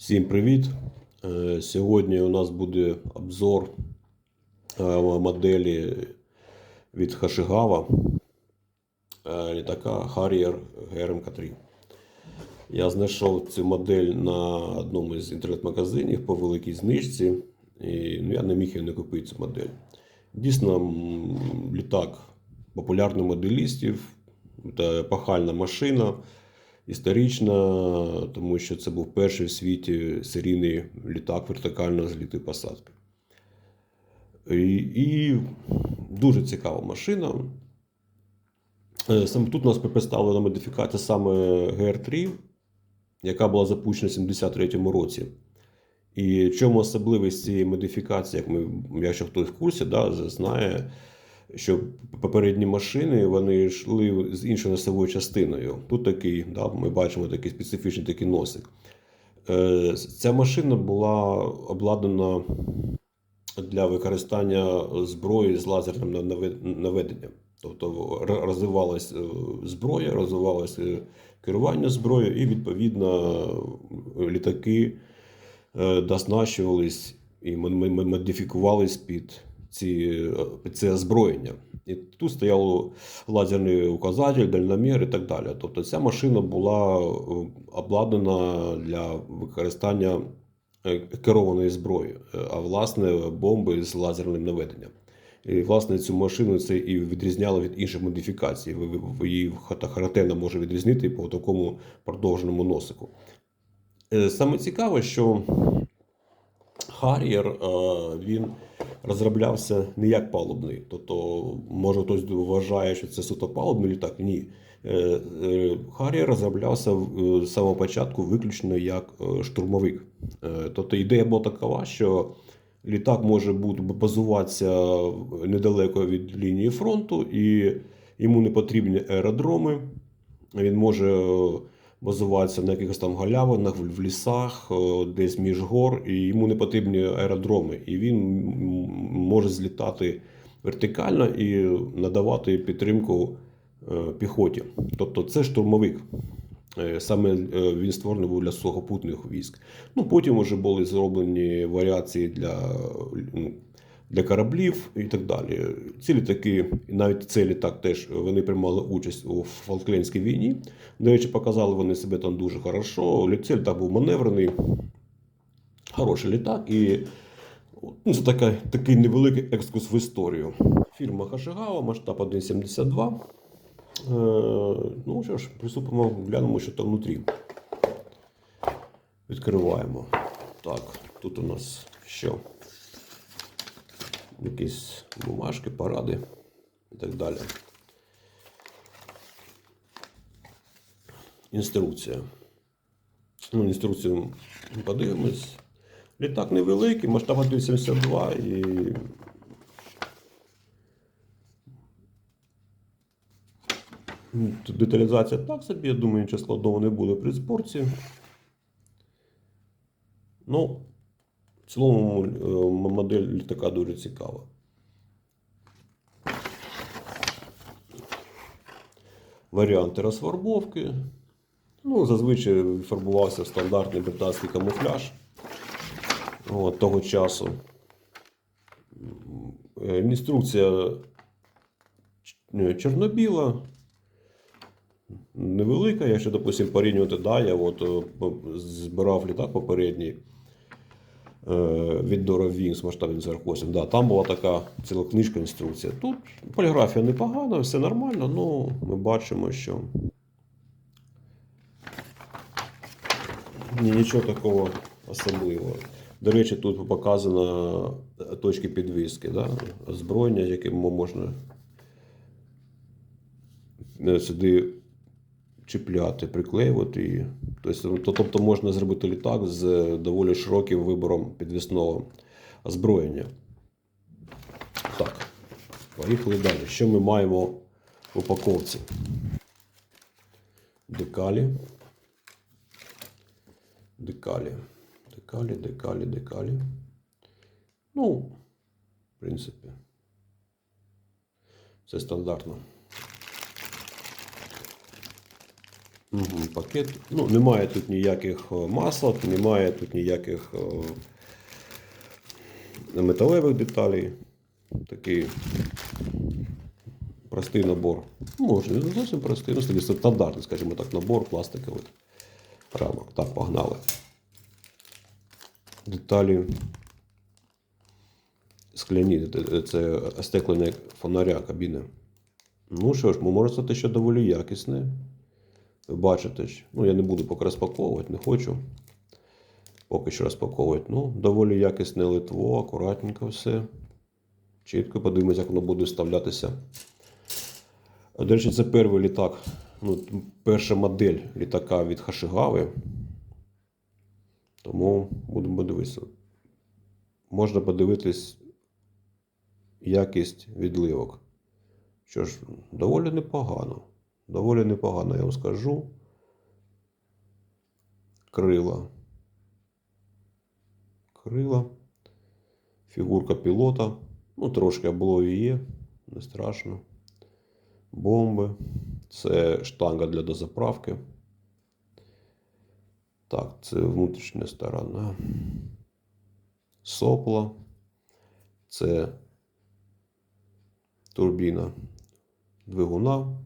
Всім привіт! Е, Сьогодні у нас буде обзор е, моделі від Hashigава е, літака Harrier GRMK3. Я знайшов цю модель на одному із інтернет-магазинів по великій знижці, і ну, я не міг її не купити цю модель. Дійсно, літак популярних моделістів, це епохальна машина історична, тому що це був перший в світі серійний літак вертикального зліту і посадки. І, і дуже цікава машина. Е, Саме тут у нас представлена модифікація саме GR3, яка була запущена в 73-му році. І чому особливість цієї модифікації, як ми, якщо хтось в курсі, да, знає, що попередні машини вони йшли з іншою носовою частиною. Тут такий, да, ми бачимо такий специфічний такий носик. Е, Ця машина була обладнана для використання зброї з лазерним наве- наведенням. Тобто р- розвивалась е, зброя, розвивалось е, керування зброєю, і відповідно літаки доснащувались і модифікувались під ці, е, це озброєння. І тут стояв лазерний указатель, дальномір і так далі. Тобто ця машина була е, обладнана для використання е, керованої зброї, а власне бомби з лазерним наведенням. І, власне, цю машину це і відрізняло від інших модифікацій. Її характерно може відрізнити по такому продовженому носику. Саме цікаве, що Harrier е, він розроблявся не як палубний. Тобто, може хтось вважає, що це суто палубний літак. Ні. Е, е, розроблявся з самого початку виключно як штурмовик. Тобто ідея була такова, що літак може бути базуватися недалеко від лінії фронту, і йому не потрібні аеродроми. Він може базуватися на якихось там галявинах, в лісах, е, десь між гор, і йому не потрібні аеродроми. І він може злітати вертикально і надавати підтримку е, піхоті. Тобто це штурмовик. Е, Саме він створений був для сухопутних військ. Ну, потім вже були зроблені варіації для, ну, для кораблів і так далі. Ці літаки, і навіть цей літак теж вони приймали участь у Фолклендській війні. До речі, показали вони себе там дуже хорошо. Цей літак був маневрений, хороший літак. І ну, це така, такий невеликий екскурс в історію. Фірма Хашигава, масштаб 1,72. Е, ну що ж, приступимо, глянемо, що там внутрі. Відкриваємо. Так, тут у нас що? Якісь бумажки, паради і так далі. Інструкція. Ну, інструкцію подивимось. Літак невеликий, масштаб 1,72 і деталізація так собі, я думаю, нічого складного не буде при зборці. Ну, в цілому е, модель літака дуже цікава. Варіанти розфарбовки. Ну, зазвичай фарбувався стандартний британський камуфляж от, того часу. Е, Інструкція ч- чорно-біла невелика. Якщо, допустим, порівнювати, да, я от, е, збирав літак попередній е, від Dora Wings масштаб 48. Да, там була така ціла книжка інструкція. Тут поліграфія непогана, все нормально, ну ми бачимо, що ні, нічого такого особливого. До речі, тут показано точки підвіски, да? озброєння, яким можна е, сюди чіпляти, приклеювати. її. Тобто, тобто можна зробити літак з доволі широким вибором підвісного озброєння. Так, поїхали далі. Що ми маємо в упаковці? Декалі. Декалі. Декалі, декалі, декалі. Ну, в принципі, це стандартно. Пакет. Ну, немає тут ніяких е, масок, немає тут ніяких е, металевих деталей. Такий простий набор. Може, не зовсім простий, ну, такий стандартний, скажімо так, набор пластикових рамок. Так, погнали. Деталі скляні, це- це остеклення фонаря кабіни. Ну що ж, ми можемо сказати, що доволі якісне. Ви бачите, ну я не буду поки розпаковувати, не хочу. Поки що розпаковувати. Ну, доволі якісне литво, акуратненько все. Чітко подивимось, як воно буде вставлятися. До речі, це перший літак. Ну, перша модель літака від Хашигави. Тому будемо дивитися. Можна подивитись якість відливок. Що ж, доволі непогано. Доволі непогано, я вам скажу. Крила. Крила. Фігурка пілота. Ну, трошки облої є, не страшно. Бомби. Це штанга для дозаправки. Так, це внутрішня сторона. Сопла. Це турбіна двигуна.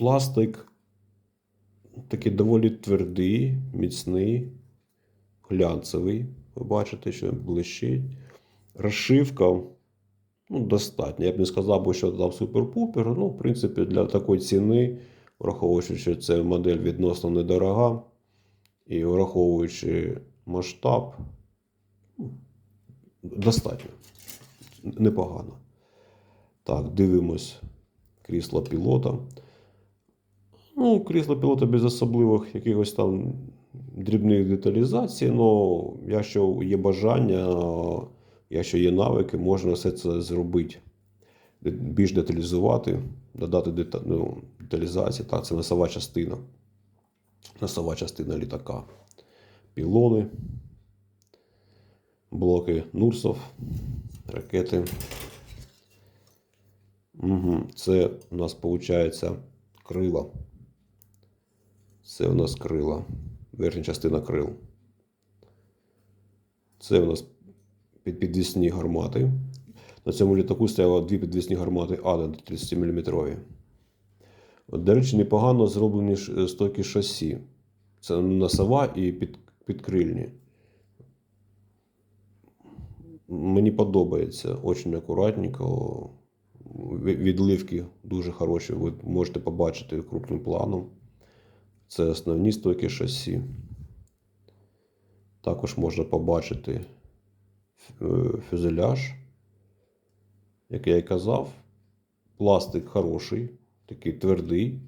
Пластик такий доволі твердий, міцний, глянцевий. Ви бачите, що блищить. Розшивка ну, достатньо. Я б не сказав, що там супер-пупер. Ну, в принципі, для такої ціни, враховуючи, що це модель відносно недорога, і враховуючи масштаб, ну, достатньо. Непогано. Так, дивимось крісло пілота. Ну, крісло пілота без особливих якихось там дрібних деталізацій, але якщо є бажання, якщо є навики, можна все це зробити. Більш деталізувати, додати дета- ну, деталізації. Так, це носова частина. Носова частина літака. Пілони, блоки Нурсов, ракети. Угу. Це у нас виходить крила. Це у нас крила. Верхня частина крил. Це у нас підвісні гармати. На цьому літаку стояло дві підвісні гармати Ада 30 мм. От, до речі, непогано зроблені ш- стойки шасі. Це носова і під, підкрильні. Мені подобається. Очень акуратненько. Відливки дуже хороші. Ви можете побачити крупним планом. Це основні стойки шасі. Також можна побачити е, фюзеляж. Як я і казав, пластик хороший, такий твердий,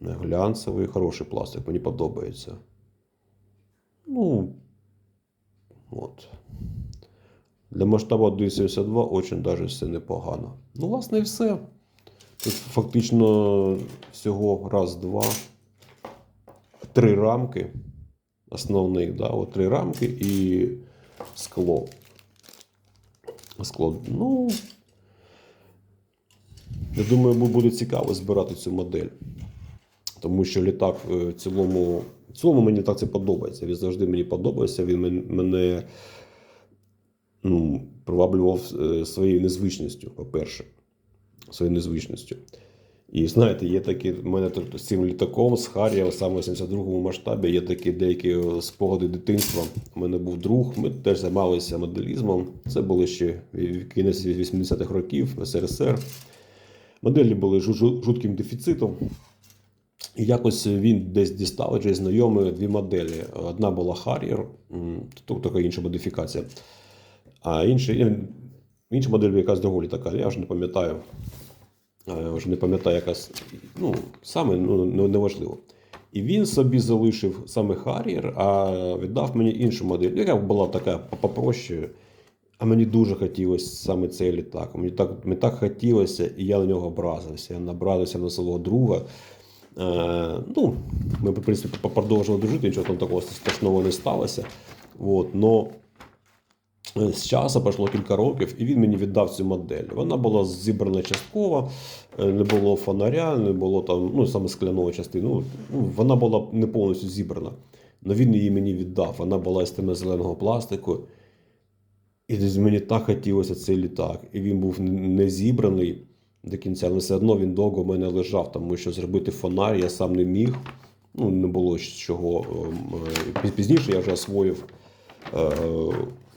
глянцевий, хороший пластик, мені подобається. Ну, от. Для масштабу 272 очень даже все непогано. Ну, власне, і все. Тут фактично всього раз, два, три рамки основних, да, от три рамки і скло. Скло. Ну, я думаю, бу- буде цікаво збирати цю модель. Тому що літак е, в цілому, в цілому мені так це подобається. Він завжди мені подобається. Він мене ну, приваблював е, своєю незвичністю, по-перше, своєю незвичністю. І знаєте, є такі, в мене з цим літаком, з Харія, саме в 72-му масштабі, є такі деякі спогади дитинства. У мене був друг, ми теж займалися моделізмом. Це було ще кінець 80-х років СРСР. Моделі були жу- жу- жутким дефіцитом. І якось він десь дістав вже знайомі дві моделі. Одна була Harrier, тут така інша модифікація. А інша, інша модель якась другого літака, я вже не пам'ятаю. Вже не пам'ятаю, якась. Ну, саме ну, не- неважливо. І він собі залишив саме Harrier, а віддав мені іншу модель, яка була така попроще. А мені дуже хотілося саме цей літак. Мені так, мені так хотілося, і я на нього образився. Я набрався на свого друга. Е, ну, ми, в принципі, продовжували дружити, нічого там такого страшного не сталося. От, но З часу пройшло кілька років, і він мені віддав цю модель. Вона була зібрана частково, е, не було фонаря, не було там, ну, саме скляної частини. Ну, вона була не повністю зібрана. Але він її мені віддав. Вона була з теми зеленого пластику. І мені так хотілося цей літак. І він був не зібраний до кінця, але все одно він довго в мене лежав, тому що зробити фонар я сам не міг. Ну, не було чого. ем, е, піз- Пізніше я вже освоїв, е,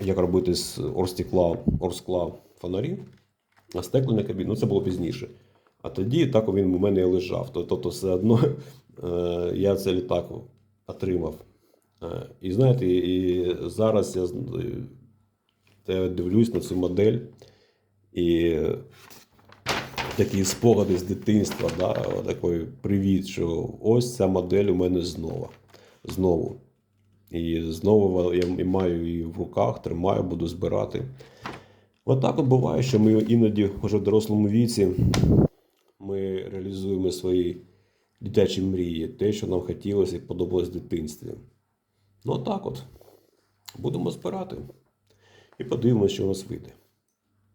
як робити з орстекла, орскла фонарі, а стеклення кабін, ну це було пізніше. А тоді так він у мене і лежав. Тобто, все одно е, я цей літак отримав. Е, І знаєте, і зараз я я дивлюсь на цю модель і такі спогади з дитинства, да, такий привіт, що ось ця модель у мене знову. Знову. І знову я маю її в руках, тримаю, буду збирати. Отак от буває, що ми іноді вже в дорослому віці ми реалізуємо свої дитячі мрії, те, що нам хотілося і подобалось в дитинстві. Ну, отак от. Будемо збирати. І подивимося, що у нас вийде.